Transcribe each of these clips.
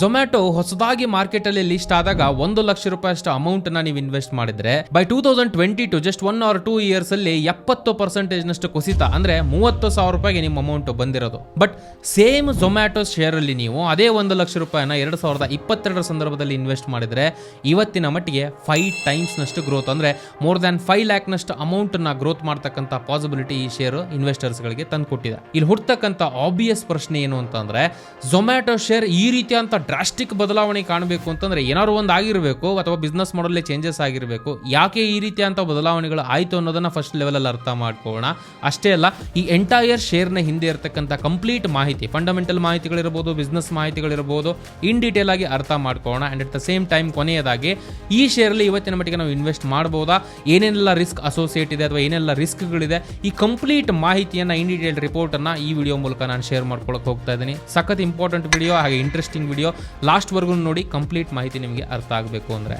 Zomato ಹೊಸದಾಗಿ market ಅಲ್ಲಿ list ಆದಾಗ ಒಂದು ಲಕ್ಷ ರೂಪಾಯಿ ಅಷ್ಟು ಅಮೌಂಟ್ನ ನೀವು ಇನ್ವೆಸ್ಟ್ ಮಾಡಿದ್ರೆ by two thousand twenty two just one or two years ಅಲ್ಲಿ ಎಪ್ಪತ್ತು ಪರ್ಸೆಂಟೇಜ್ ನಷ್ಟು ಕುಸಿತ, ಅಂದ್ರೆ ಮೂವತ್ತು ಸಾವಿರ ರೂಪಾಯಿಗೆ ನಿಮ್ಮ ಅಮೌಂಟ್ ಬಂದಿರೋದು. ಬಟ್ ಸೇಮ್ ಝೊಮ್ಯಾಟೊ ಶೇರ್ ಅಲ್ಲಿ ನೀವು ಅದೇ ಒಂದು ಲಕ್ಷ ರೂಪಾಯಿನ ಎರಡು ಸಾವಿರದ ಇಪ್ಪತ್ತೆರಡರ ಸಂದರ್ಭದಲ್ಲಿ ಇನ್ವೆಸ್ಟ್ ಮಾಡಿದ್ರೆ, ಇವತ್ತಿನ ಮಟ್ಟಿಗೆ ಫೈವ್ ಟೈಮ್ಸ್ ನಷ್ಟು ಗ್ರೋತ್ ಅಂದ್ರೆ ಮೋರ್ ದ್ಯಾನ್ ಫೈವ್ ಲ್ಯಾಕ್ ನಷ್ಟು ಅಮೌಂಟ್ನ ಗ್ರೋತ್ ಮಾಡ್ತಕ್ಕಂಥ ಪಾಸಿಬಿಲಿಟಿ ಈ ಶೇರ್ ಇನ್ವೆಸ್ಟರ್ಸ್ ಗಳಿಗೆ ತಂದು ಕೊಟ್ಟಿದೆ ಇಲ್ಲಿ ಹುಡ್ತಕ್ಕಂಥ ಆಬ್ವಿಯಸ್ ಪ್ರಶ್ನೆ ಏನು ಅಂತಂದ್ರೆ ಝೊಮ್ಯಾಟೊ ಶೇರ್ ಈ ರೀತಿಯಂತ ಡ್ರಾಸ್ಟಿಕ್ ಬದಲಾವಣೆ ಕಾಣಬೇಕು ಅಂತಂದ್ರೆ ಏನಾದ್ರು ಒಂದು ಆಗಿರಬೇಕು ಅಥವಾ ಬಿಸ್ನೆಸ್ ಮಾಡಲ್ಲೇ ಚೇಂಜಸ್ ಆಗಿರಬೇಕು. ಯಾಕೆ ಈ ರೀತಿಯಂಥ ಬದಲಾವಣೆಗಳು ಆಯ್ತು ಅನ್ನೋದನ್ನ ಫಸ್ಟ್ ಲೆವೆಲಲ್ಲಿ ಅರ್ಥ ಮಾಡ್ಕೊಳ್ಳೋಣ. ಅಷ್ಟೇ ಅಲ್ಲ, ಈ ಎಂಟೈರ್ ಶೇರ್ನ ಹಿಂದೆ ಇರತಕ್ಕಂಥ ಕಂಪ್ಲೀಟ್ ಮಾಹಿತಿ ಫಂಡಮೆಂಟಲ್ ಮಾಹಿತಿಗಳಿರ್ಬೋದು ಬಿಸ್ನೆಸ್ ಮಾಹಿತಿಗಳಿರ್ಬೋದು ಇನ್ ಡೀಟೇಲ್ ಆಗಿ ಅರ್ಥ ಮಾಡ್ಕೊಳ್ಳೋಣ. And at the same time ಕೊನೆಯದಾಗಿ, ಈ ಶೇರಲ್ಲಿ ಇವತ್ತಿನ ಮಟ್ಟಿಗೆ ನಾವು ಇನ್ವೆಸ್ಟ್ ಮಾಡ್ಬೋದಾ? ಏನೆಲ್ಲ ರಿಸ್ಕ್ ಅಸೋಸಿಯೇಟ್ ಇದೆ ಅಥವಾ ಏನೆಲ್ಲ ರಿಸ್ಕ್ಗಳಿದೆ ಈ ಕಂಪ್ಲೀಟ್ ಮಾಹಿತಿಯನ್ನ ಇನ್ ಡೀಟೇಲ್ ರಿಪೋರ್ಟ್ ಅನ್ನ ಈ ವಿಡಿಯೋ ಮೂಲಕ ನಾನು ಶೇರ್ ಮಾಡ್ಕೊಳ್ಳೋಕೆ ಹೋಗ್ತಾ ಇದ್ದೀನಿ. ಸಖತ್ ಇಂಪಾರ್ಟೆಂಟ್ ವಿಡಿಯೋ ಹಾಗೆ ಇಂಟ್ರೆಸ್ಟಿಂಗ್ ವಿಡಿಯೋ ಲಾಸ್ಟ್ ವರ್ಗು ನೋಡಿ ಕಂಪ್ಲೀಟ್ ಮಾಹಿತಿ ನಿಮಗೆ ಅರ್ಥ ಆಗಬೇಕು ಅಂದ್ರೆ.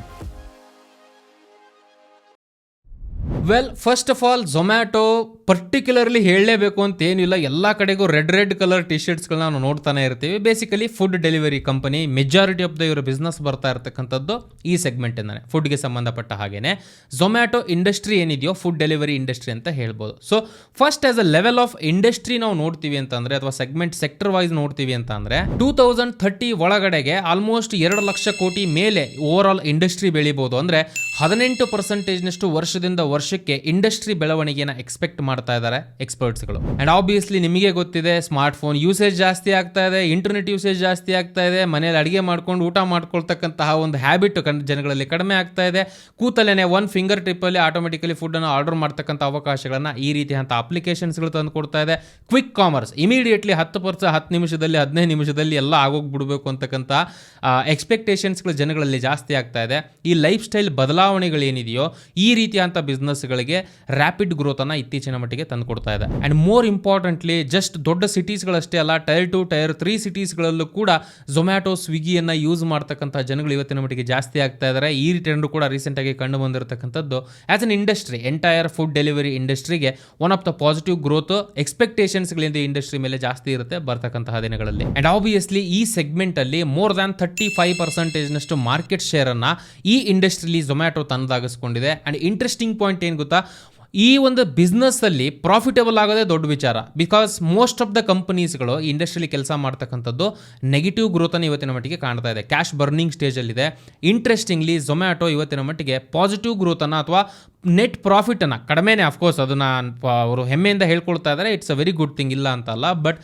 Well first of all Zomato particularly ಹೇಳಲೇಬೇಕು ಅಂತ ಏನಿಲ್ಲ ಎಲ್ಲ ಕಡೆಗೂ ರೆಡ್ ರೆಡ್ ಕಲರ್ ಟಿ ಶರ್ಟ್ಸ್ಗಳನ್ನ ನಾವು ನೋಡ್ತಾನೆ ಇರ್ತೀವಿ. Basically food delivery company majority of the ಇವರ ಬಿಸ್ನೆಸ್ ಬರ್ತಾ ಇರತಕ್ಕಂಥದ್ದು ಈ ಸೆಗ್ಮೆಂಟಿಂದಾನೆ ಫುಡ್ಗೆ ಸಂಬಂಧಪಟ್ಟ ಹಾಗೇನೆ. ಝೊಮ್ಯಾಟೊ ಇಂಡಸ್ಟ್ರಿ ಏನಿದೆಯೋ ಫುಡ್ ಡೆಲಿವರಿ ಇಂಡಸ್ಟ್ರಿ ಅಂತ ಹೇಳ್ಬೋದು. So first as a level of industry ನಾವು ನೋಡ್ತೀವಿ ಅಂತಂದ್ರೆ, ಅಥವಾ ಸೆಗ್ಮೆಂಟ್ ಸೆಕ್ಟರ್ ವೈಸ್ ನೋಡ್ತೀವಿ ಅಂತಂದ್ರೆ ಟೂ ತೌಸಂಡ್ ಥರ್ಟಿ ಒಳಗಡೆಗೆ ಆಲ್ಮೋಸ್ಟ್ ಎರಡು ಲಕ್ಷ ಕೋಟಿ ಮೇಲೆ ಓವರ್ ಆಲ್ ಇಂಡಸ್ಟ್ರಿ ಬೆಳಿಬೋದು. ಅಂದ್ರೆ ಹದಿನೆಂಟು ಪರ್ಸೆಂಟೇಜ್ನಷ್ಟು ವರ್ಷದಿಂದ ವರ್ಷಕ್ಕೆ ಇಂಡಸ್ಟ್ರಿ ಬೆಳವಣಿಗೆನ ಎಕ್ಸ್ಪೆಕ್ಟ್ ಮಾಡ್ತಾ ಇದ್ದಾರೆ ಎಕ್ಸ್ಪರ್ಟ್ಸ್ಗಳು ಅಂಡ್ ಆಬ್ವಿಯಸ್ಲಿ ನಿಮಗೆ ಗೊತ್ತಿದೆ ಸ್ಮಾರ್ಟ್ ಫೋನ್ ಯೂಸೇಜ್ ಜಾಸ್ತಿ ಆಗ್ತಾ ಇದೆ ಇಂಟರ್ನೆಟ್ ಯೂಸೇಜ್ ಜಾಸ್ತಿ ಆಗ್ತಾ ಇದೆ, ಮನೇಲಿ ಅಡಿಗೆ ಮಾಡ್ಕೊಂಡು ಊಟ ಮಾಡ್ಕೊಳ್ತಕ್ಕಂತಹ ಒಂದು ಹ್ಯಾಬಿಟ್ ಜನಗಳಲ್ಲಿ ಕಡಿಮೆ ಆಗ್ತಾ ಇದೆ. ಕೂತಲೇನೆ ಒನ್ ಫಿಂಗರ್ ಟ್ರಿಪ್ಪಲ್ಲಿ ಆಟೋಮೆಟಿಕಲಿ ಫುಡ್ಡನ್ನು ಆರ್ಡರ್ ಮಾಡ್ತಕ್ಕಂಥ ಅವಕಾಶಗಳನ್ನ ಈ ರೀತಿಯಂಥ ಅಪ್ಲಿಕೇಶನ್ಸ್ಗಳು ತಂದು ಕೊಡ್ತಾ ಇದೆ. ಕ್ವಿಕ್ ಕಾಮರ್ಸ್ ಇಮಿಡಿಯೇಟ್ಲಿ ಹತ್ತು ಪರ್ಸ ಹತ್ತು ನಿಮಿಷದಲ್ಲಿ, ಹದಿನೈದು ನಿಮಿಷದಲ್ಲಿ ಎಲ್ಲ ಆಗೋಗ್ಬಿಡ್ಬೇಕು ಅಂತಕ್ಕಂಥ ಎಕ್ಸ್ಪೆಕ್ಟೇಷನ್ಸ್ಗಳು ಜನಗಳಲ್ಲಿ ಜಾಸ್ತಿ ಆಗ್ತಾ ಇದೆ. ಈ ಲೈಫ್ ಸ್ಟೈಲ್ ಬದಲಾವಣೆಗಳೇನಿದೆಯೋ, ಈ ರೀತಿಯಂಥ ಬಿಸ್ನೆಸ್ಗಳಿಗೆ ರ್ಯಾಪಿಡ್ ಗ್ರೋತನ್ನು ಇತ್ತೀಚಿನ ಮಟ್ಟಿಗೆ ತಂದುಕೊಡ್ತಾ ಇದೆ. ಆ್ಯಂಡ್ ಮೋರ್ ಇಂಪಾರ್ಟೆಂಟ್ಲಿ ಜಸ್ಟ್ ದೊಡ್ಡ ಸಿಟೀಸ್ಗಳಷ್ಟೇ ಅಲ್ಲ ಟೈರ್ ಟು ಟೈರ್ ತ್ರೀ ಸಿಟೀಸ್ಗಳಲ್ಲೂ ಕೂಡ ಝೊಮ್ಯಾಟೊ ಸ್ವಿಗ್ಗಿಯನ್ನು ಯೂಸ್ ಮಾಡ್ತಕ್ಕಂಥ ಜನಗಳು ಇವತ್ತಿನ ಮಟ್ಟಿಗೆ ಜಾಸ್ತಿ ಆಗ್ತಾ ಇದ್ದಾರೆ ಈ ಟ್ರೆಂಡ್ ಕೂಡ ರೀಸೆಂಟಾಗಿ ಕಂಡು ಬಂದಿರತಕ್ಕಂಥದ್ದು as an industry entire food delivery ಇಂಡಸ್ಟ್ರಿಗೆ one of the positive growth ಎಕ್ಸ್ಪೆಕ್ಟೇಷನ್ಸ್ಗಳಿಂದ industry ಮೇಲೆ ಜಾಸ್ತಿ ಇರುತ್ತೆ ಬರ್ತಕ್ಕಂತಹ ದಿನಗಳಲ್ಲಿ. ಅಂಡ್ ಆಬ್ವಿಯಸ್ಲಿ ಈ ಸೆಗ್ಮೆಂಟ್ ಅಲ್ಲಿ ಮೋರ್ ದ್ಯಾನ್ ಥರ್ಟಿ ಫೈವ್ ಪರ್ಸೆಂಟೇಜ್ನಷ್ಟು ಮಾರ್ಕೆಟ್ ಶೇರ್ ಅನ್ನ ಈ ಇಂಡಸ್ಟ್ರಿಲಿ ಝೊಮ್ಯಾಟೊ ತನ್ನದಾಗಿಸ್ಕೊಂಡಿದೆ ಅಂಡ್ ಇಂಟ್ರೆಸ್ಟಿಂಗ್ ಪಾಯಿಂಟ್ ಏನು ಗೊತ್ತಾ? ಈ ಒಂದು ಬಿಸ್ನೆಸ್ಸಲ್ಲಿ ಪ್ರಾಫಿಟಬಲ್ ಆಗೋದೇ ದೊಡ್ಡ ವಿಚಾರ. ಬಿಕಾಸ್ ಮೋಸ್ಟ್ ಆಫ್ ದ ಕಂಪನೀಸ್ಗಳು ಇಂಡಸ್ಟ್ರಿಯಲ್ಲಿ ಕೆಲಸ ಮಾಡ್ತಕ್ಕಂಥದ್ದು ನೆಗೆಟಿವ್ ಗ್ರೋತನ್ನು ಇವತ್ತಿನ ಮಟ್ಟಿಗೆ ಕಾಣ್ತಾ ಇದೆ. ಕ್ಯಾಶ್ ಬರ್ನಿಂಗ್ ಸ್ಟೇಜಲ್ಲಿದೆ ಇಂಟ್ರೆಸ್ಟಿಂಗ್ಲಿ ಝೊಮ್ಯಾಟೊ ಇವತ್ತಿನ ಮಟ್ಟಿಗೆ ಪಾಸಿಟಿವ್ ಗ್ರೋತನ್ನು ಅಥವಾ ನೆಟ್ ಪ್ರಾಫಿಟನ್ನು ಕಡಿಮೆನೇ ಅಫ್ಕೋರ್ಸ್ ಅದನ್ನು ಅವರು ಹೆಮ್ಮೆಯಿಂದ ಹೇಳ್ಕೊಳ್ತಾ ಇದ್ದಾರೆ. It's a very good thing ಇಲ್ಲ ಅಂತಲ್ಲ ಬಟ್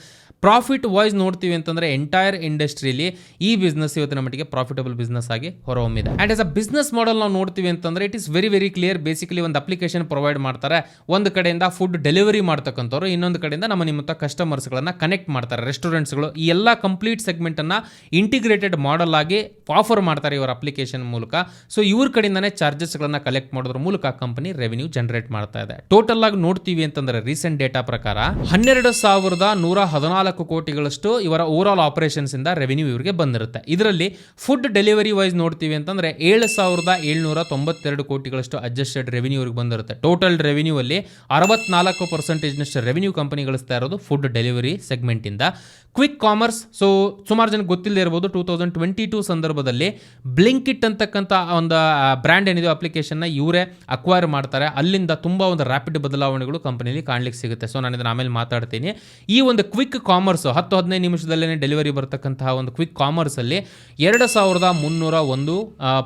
ಪ್ರಾಫಿಟ್ ವಾಯ್ಸ್ ನೋಡ್ತೀವಿ ಅಂತಂದ್ರೆ ಎಂಟೈರ್ ಇಂಡಸ್ಟ್ರಿಲಿ ಈ ಬಿಸ್ನೆಸ್ ಇವತ್ತಿನ ಮಟ್ಟಿಗೆ ಪ್ರಾಫಿಟಬಲ್ ಬಿಸ್ನೆಸ್ ಆಗಿ ಹೊರಹೊಮ್ಮಿದೆ. And as a business model ನಾವು ನೋಡ್ತೀವಿ ಅಂತಂದ್ರೆ it is very very clear basically ಒಂದು ಅಪ್ಲಿಕೇಶನ್ ಪ್ರೊವೈಡ್ ಮಾಡ್ತಾರೆ. ಒಂದು ಕಡೆಯಿಂದ ಫುಡ್ ಡೆಲಿವರಿ ಮಾಡ್ತಕ್ಕಂಥವ್ರು, ಇನ್ನೊಂದು ಕಡೆಯಿಂದ ನಮ್ಮ ನಿಮ್ಮತ್ತ ಕಸ್ಟಮರ್ಸ್ಗಳನ್ನು ಕನೆಕ್ಟ್ ಮಾಡ್ತಾರೆ. ರೆಸ್ಟೋರೆಂಟ್ಸ್ಗಳು ಈ ಎಲ್ಲ ಕಂಪ್ಲೀಟ್ ಸೆಗ್ಮೆಂಟನ್ನು ಇಂಟಿಗ್ರೇಟೆಡ್ ಮಾಡೆಲ್ ಆಗಿ ಆಫರ್ ಮಾಡ್ತಾರೆ ಇವರ ಅಪ್ಲಿಕೇಶನ್ ಮೂಲಕ. ಸೊ ಇವ್ರ ಕಡೆಯಿಂದನೇ ಚಾರ್ಜಸ್ಗಳನ್ನು ಕಲೆಕ್ಟ್ ಮಾಡೋದ್ರ ಮೂಲಕ ಕಂಪನಿ ರೆವೆನ್ಯೂ ಜನರೇಟ್ ಮಾಡ್ತಾ ಇದೆ. ಟೋಟಲ್ ಆಗಿ ನೋಡ್ತೀವಿ ಅಂತಂದ್ರೆ ರೀಸೆಂಟ್ ಡೇಟಾ ಪ್ರಕಾರ ಹನ್ನೆರಡು ಸಾವಿರದ ನೂರ ಹದಿನಾಲ್ಕು ಕೋಟಿಗಳಷ್ಟು ಇವರ ಓವರ್ ಆಲ್ ಆಪರೇಷನ್ಸ್ ಇಂದ ರೆವೆನ್ಯೂ ಇವರಿಗೆ ಬಂದಿರುತ್ತೆ. ಇದರಲ್ಲಿ ಫುಡ್ ಡೆಲಿವರಿ ವೈಸ್ ನೋಡ್ತೀವಿ ಅಂತಂದ್ರೆ ಏಳು ಸಾವಿರದ ಏಳ್ನೂರ ತೊಂಬತ್ತೆರಡು ಕೋಟಿಗಳಷ್ಟು ಅಡ್ಜಸ್ಟೆಡ್ ರೆವಿನ್ಯೂ ಇವ್ರಿಗೆ ಬಂದಿರುತ್ತೆ. ಟೋಟಲ್ ರೆವೆನ್ಯೂ ಅಲ್ಲಿ ಅರವತ್ನಾಲ್ಕು ಪರ್ಸೆಂಟೇಜ್ನಷ್ಟು ರೆವೆನ್ಯೂ ಕಂಪನಿ ಗಳಿಸ್ತಾ ಇರೋದು ಫುಡ್ ಡೆಲಿವರಿ ಸೆಗ್ಮೆಂಟ್ ಇಂದ. ಕ್ವಿಕ್ ಕಾಮರ್ಸ್ ಸೊ ಸುಮಾರು ಜನ ಗೊತ್ತಿಲ್ಲದೆ ಇರ್ಬೋದು ಟೂ ತೌಸಂಡ್ ಟ್ವೆಂಟಿ ಟೂ ಸಂದರ್ಭದಲ್ಲಿ ಬ್ಲಿಂಕಿಟ್ ಅಂತಕ್ಕಂಥ ಒಂದು ಬ್ರ್ಯಾಂಡ್ ಏನಿದೆ ಅಪ್ಲಿಕೇಶನ್ನ ಇವರೇ ಅಕ್ವೈರ್ ಮಾಡ್ತಾರೆ. ಅಲ್ಲಿಂದ ತುಂಬ ಒಂದು ರ್ಯಾಪಿಡ್ ಬದಲಾವಣೆಗಳು ಕಂಪನಿಲಿ ಕಾಣ್ಲಿಕ್ಕೆ ಸಿಗುತ್ತೆ. ಸೊ ನಾನು ಇದನ್ನ ಆಮೇಲೆ ಮಾತಾಡ್ತೀನಿ. ಈ ಒಂದು ಕ್ವಿಕ್ ಹತ್ತು ಹದಿನೈದು ನಿಮಿಷದಲ್ಲೇ ಡೆಲಿವರಿ ಬರ್ತಕ್ಕಂತಹ ಒಂದು ಕ್ವಿಕ್ ಕಾಮರ್ಸಲ್ಲಿ ಎರಡು ಸಾವಿರದ ಮುನ್ನೂರ ಒಂದು